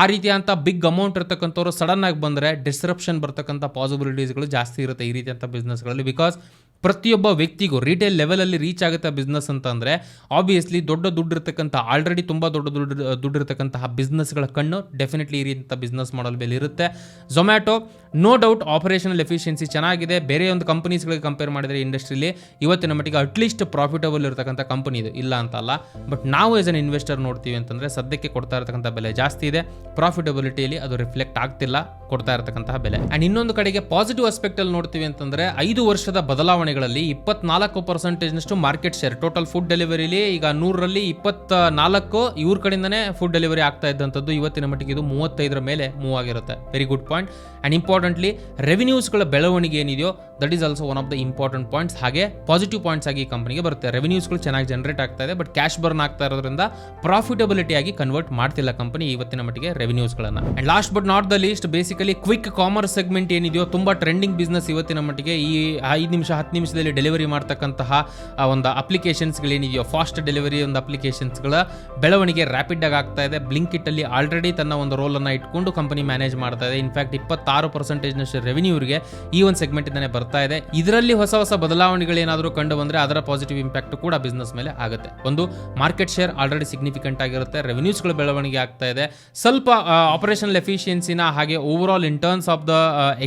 ಆ ರೀತಿಯಂಥ ಬಿಗ್ ಅಮೌಂಟ್ ಇರ್ತಕ್ಕಂಥವ್ರು ಸಡನ್ ಆಗಿ ಬಂದರೆ ಡಿಸ್ರಪ್ಷನ್ ಬರ್ತಕ್ಕಂಥ ಪಾಸಿಬಿಲಿಟೀಸ್ಗಳು ಜಾಸ್ತಿ ಇರುತ್ತೆ ಈ ರೀತಿಯಂಥ ಬಿಸ್ನೆಸ್ಗಳಲ್ಲಿ ಬಿಕಾಸ್ ಪ್ರತಿಯೊಬ್ಬ ವ್ಯಕ್ತಿಗೂ ರಿಟೇಲ್ ಲೆವೆಲಲ್ಲಿ ರೀಚ್ ಆಗುತ್ತೆ ಬಿಸ್ನೆಸ್ ಅಂತಂದರೆ ಆಬ್ವಿಯಸ್ಲಿ ದೊಡ್ಡ ದುಡ್ಡು ಇರ್ತಕ್ಕಂಥ ಆಲ್ರೆಡಿ ತುಂಬ ದೊಡ್ಡ ದುಡ್ಡು ದುಡ್ಡಿರ್ತಕ್ಕಂತಹ ಬಿಸ್ನೆಸ್ಗಳ ಕಣ್ಣು ಡೆಫಿನೆಟ್ಲಿ ಈ ರೀತಿಯ ಬಿಸ್ನೆಸ್ ಮಾಡಲ್ ಮೇಲೆ ಇರುತ್ತೆ Zomato no doubt operational efficiency ಚೆನ್ನಾಗಿದೆ. ಬೇರೆ ಒಂದು ಕಂಪನೀಸ್ಗಳಿಗೆ ಕಂಪೇರ್ ಮಾಡಿದರೆ ಇಂಡಸ್ಟ್ರಿಲಿ ಇವತ್ತಿನ ಮಟ್ಟಿಗೆ ಅಟ್ಲೀಸ್ಟ್ ಪ್ರಾಫಿಟಬಲ್ ಇರತಕ್ಕಂಥ ಕಂಪನಿ ಇದು. ಇಲ್ಲ ಅಂತಲ್ಲ ಬಟ್ ನಾವು ಆಸ್ ಅನ್ ಇನ್ವೆಸ್ಟರ್ ನೋಡ್ತೀವಿ ಅಂತಂದರೆ ಸದ್ಯಕ್ಕೆ ಕೊಡ್ತಾ ಇರತಕ್ಕಂಥ ಬೆಲೆ ಜಾಸ್ತಿ ಇದೆ. ಪ್ರಾಫಿಟಬಿಲಿಟಿಯಲ್ಲಿ ಅದು ರಿಫ್ಲೆಕ್ಟ್ ಆಗ್ತಿಲ್ಲ. ಕೊಡ್ತಾ ಇರತಕ್ಕಂತಹ ಬೆಲೆ. ಆ್ಯಂಡ್ ಇನ್ನೊಂದು ಕಡೆಗೆ ಪಾಸಿಟಿವ್ ಆಸ್ಪೆಕ್ಟಲ್ಲಿ ನೋಡ್ತೀವಿ ಅಂತಂದರೆ ಐದು ವರ್ಷದ ಬದಲಾವಣೆಗಳಲ್ಲಿ ಇಪ್ಪತ್ನಾಲ್ಕು ಪರ್ಸೆಂಟೇಜ್ನಷ್ಟು ಮಾರ್ಕೆಟ್ ಶೇರ್ ಟೋಟಲ್ ಫುಡ್ ಡೆಲಿವರಿಲಿ ಈಗ ನೂರರಲ್ಲಿ ಇಪ್ಪತ್ತ ನಾಲ್ಕು ಇವ್ರ ಕಡೆಯಿಂದನೇ ಫುಡ್ ಡೆಲಿವರಿ ಆಗ್ತಾ ಇದ್ದಂಥದ್ದು ಇವತ್ತಿನ ಮಟ್ಟಿಗೆ ಇದು ಮೂವತ್ತೈದರ ಮೇಲೆ ಮೂವ್ ಆಗಿರುತ್ತೆ. Very good point and importantly ರೆವಿನ್ಯೂಸ್ಗಳ ಬೆಳವಣಿಗೆ ಏನಿದೆಯೋ that is also one of the important points ಹಾಗೆ ಪಾಸಿಟಿವ್ ಪಾಯಿಂಟ್ಸ್ ಆಗಿ ಕಂಪನಿಗೆ ಬರುತ್ತೆ. ರೆವಿನ್ಯೂಸ್ಗಳು ಚೆನ್ನಾಗಿ ಜನರೇಟ್ ಆಗ್ತಾ ಇದೆ ಬಟ್ ಕ್ಯಾಶ್ ಬರ್ನ್ ಆಗ್ತಾ ಇರೋದ್ರಿಂದ ಪ್ರಾಫಿಟಬಿಲಿಟಿ ಆಗಿ ಕನ್ವರ್ಟ್ ಮಾಡ್ತಿಲ್ಲ ಕಂಪನಿ ಇವತ್ತಿನ ಮಟ್ಟಿಗೆ ರೆವಿನ್ಯೂಸ್ಗಳನ್ನು and last but not the least basically quick commerce segment ಏನಿದೆಯೋ, ತುಂಬ ಟ್ರೆಂಡಿಂಗ್ ಬಿಸ್ನೆಸ್ ಇವತ್ತಿನ ಮಟ್ಟಿಗೆ ಈ ಐದು ನಿಮಿಷ, ಹತ್ತು ನಿಮಿಷದಲ್ಲಿ ಡೆಲಿವರಿ ಮಾಡ್ತಕ್ಕಂತಹ ಒಂದು ಅಪ್ಲಿಕೇಶನ್ಸ್ಗಳೇನಿದೆಯೋ ಫಾಸ್ಟ್ ಡೆಲಿವರಿ ಒಂದು ಅಪ್ಲಿಕೇಶನ್ಸ್ಗಳ ಬೆಳವಣಿಗೆ ರ್ಯಾಪಿಡ್ ಆಗಿ ಆಗ್ತಾ ಇದೆ. ಬ್ಲಿಂಕಿಟ್ ಅಲ್ಲಿ ಆಲ್ರೆಡಿ ತನ್ನ ಒಂದು ರೋಲ್ ಅನ್ನ ಇಟ್ಕೊಂಡು ಕಂಪನಿ ಮ್ಯಾನೇಜ್ ಮಾಡ್ತಾ ಇದೆ. ಇನ್ಫ್ಯಾಕ್ಟ್ ಇಪ್ಪತ್ತಾರು ಪರ್ಸೆಂಟೇಜ್ನಷ್ಟು ರೆವಿನ್ಯೂಗೆ ಈ ಒಂದು ಸೆಗ್ಮೆಂಟ್ ಇಂದಾನೆ ಬರ್ತಾ ಇದೆ. ಇದರಲ್ಲಿ ಹೊಸ ಹೊಸ ಬದಲಾವಣೆಗಳು ಏನಾದರೂ ಕಂಡು ಬಂದರೆ ಅದರ ಪಾಸಿಟಿವ್ ಇಂಪ್ಯಾಕ್ಟ್ ಕೂಡ ಬಿಸ್ನೆಸ್ ಮೇಲೆ ಆಗುತ್ತೆ. ಒಂದು ಮಾರ್ಕೆಟ್ ಶೇರ್ ಆಲ್ರೆಡಿ ಸಿಗ್ನಿಫಿಕೆಂಟ್ ಆಗಿರುತ್ತೆ ರೆವೆನ್ಯೂಸ್ಗಳ ಬೆಳವಣಿಗೆ ಆಗ್ತಾ ಇದೆ. ಸ್ವಲ್ಪ ಆಪರೇಷನಲ್ ಎಫಿಷಿಯನ್ಸಿನ ಹಾಗೆ overall in terms of the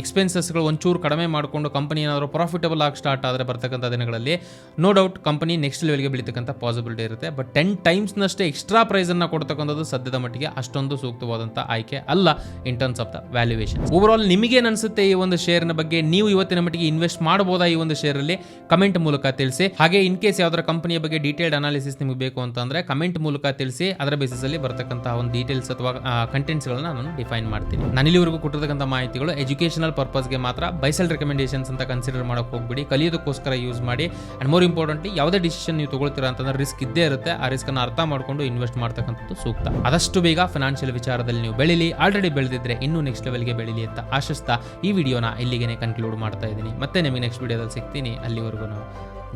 ಎಕ್ಸ್ಪೆನ್ಸಸ್ಗಳು ಒಂಚೂರು ಕಡಿಮೆ ಮಾಡಿಕೊಂಡು ಕಂಪನಿ ಏನಾದರೂ ಪ್ರಾಫಿಟಬಲ್ ಆಗಿ ಸ್ಟಾರ್ಟ್ ಆದರೆ ಬರ್ತಕ್ಕಂಥ ದಿನಗಳಲ್ಲಿ ನೋ ಡೌಟ್ ಕಂಪನಿ ನೆಕ್ಸ್ಟ್ ಲೆವೆಲ್ಗೆ ಬೆಳೀತಕ್ಕಂಥ ಪಾಸಿಬಿಲಿಟಿ ಇರುತ್ತೆ. ಬಟ್ ಟೆನ್ ಟೈಮ್ಸ್ನಷ್ಟು ಎಕ್ಸ್ಟ್ರಾ ಪ್ರೈಸನ್ನು ಕೊಡ್ತಕ್ಕಂಥದ್ದು ಸದ್ಯದ ಮಟ್ಟಿಗೆ ಅಷ್ಟೊಂದು ಸೂಕ್ತವಾದಂಥ ಆಯ್ಕೆ ಅಲ್ಲ in terms of the valuation overall ನಿಮಗೇನು ಈ ಒಂದು ಶೇರ್ನ ಬಗ್ಗೆ? ನೀವು ಇವತ್ತಿನ ಮಟ್ಟಿಗೆ ಇನ್ವೆಸ್ಟ್ ಮಾಡಬಹುದಾ ಈ ಒಂದು ಶೇರಲ್ಲಿ ಕಮೆಂಟ್ ಮೂಲಕ ತಿಳಿಸಿ. ಹಾಗೆ ಇನ್ ಕೇಸ್ ಯಾವ್ದಾರ ಕಂಪನಿಯ ಬಗ್ಗೆ ಡೀಟೇಲ್ಡ್ ಅನಾಲಿಸಿಸ್ ನಿಮಗೆ ಬೇಕು ಅಂತಂದ್ರೆ ಕಮೆಂಟ್ ಮೂಲಕ ತಿಳಿಸಿ. ಅದರ ಬೇಸಿಸ್ ಅಲ್ಲಿ ಬರ್ತಕ್ಕಂತಹ ಒಂದು ಡೀಟೇಲ್ಸ್ ಅಥವಾ ಕಂಟೆಂಟ್ಸ್ಗಳನ್ನ ನಾನು ಡಿಫೈನ್ ಮಾಡ್ತೀನಿ. ನಾನು ಇಲ್ಲಿವರೆಗೂ ಕೊಟ್ಟಿರ್ತಕ್ಕಂಥ ಮಾಹಿತಿಗಳು ಎಜುಕೇಶನಲ್ ಪರ್ಪಸ್ಗೆ ಮಾತ್ರ ಬೈಸಲ್ ರೆಕಮೆಂಡೇಶನ್ಸ್ ಅಂತ ಕನ್ಸಿಡರ್ ಮಾಡೋಕೆ ಹೋಗ್ಬಿಡಿ. ಕಲಿಯೋದಕ್ಕೋಸ್ಕರ ಯೂಸ್ ಮಾಡಿ. ಅಂಡ್ ಮೋರ್ ಇಂಪಾರ್ಟೆಂಟ್ಲಿ ಯಾವುದೇ ಡಿಸಿಷನ್ ನೀವು ತಗೊಳ್ತೀರಾ ಅಂತಂದ್ರೆ ರಿಸ್ಕ್ ಇದ್ದೇ ಇರುತ್ತೆ. ಆ ರಿಸ್ಕ್ ಅನ್ನು ಅರ್ಥ ಮಾಡ್ಕೊಂಡು ಇನ್ವೆಸ್ಟ್ ಮಾಡ್ತಕ್ಕಂಥದ್ದು ಸೂಕ್ತ. ಆದಷ್ಟು ಬೇಗ ಫೈನಾನ್ಷಿಯಲ್ ವಿಚಾರದಲ್ಲಿ ನೀವು ಬೆಳಿಲಿ. ಆಲ್ರೆಡಿ ಬೆಳೆದಿದ್ರೆ ಇನ್ನೂ ನೆಕ್ಸ್ಟ್ ಲೆವೆಲ್ಗೆ ಬೆಳಿಲಿ ಅಂತ ಆಶಿಸ್ತಾ ಈ ವಿಡಿಯೋನ ಇಲ್ಲಿಗೆ ಕನ್ಕ್ಲೂಡ್ ಮಾಡ್ತಾ ಇದ್ದೀನಿ. ಮತ್ತೆ ನಿಮಗೆ ನೆಕ್ಸ್ಟ್ ವಿಡಿಯೋದಲ್ಲಿ ಸಿಗ್ತೀನಿ. ಅಲ್ಲಿವರೆಗೂ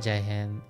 ಜೈ ಹಿಂದ್.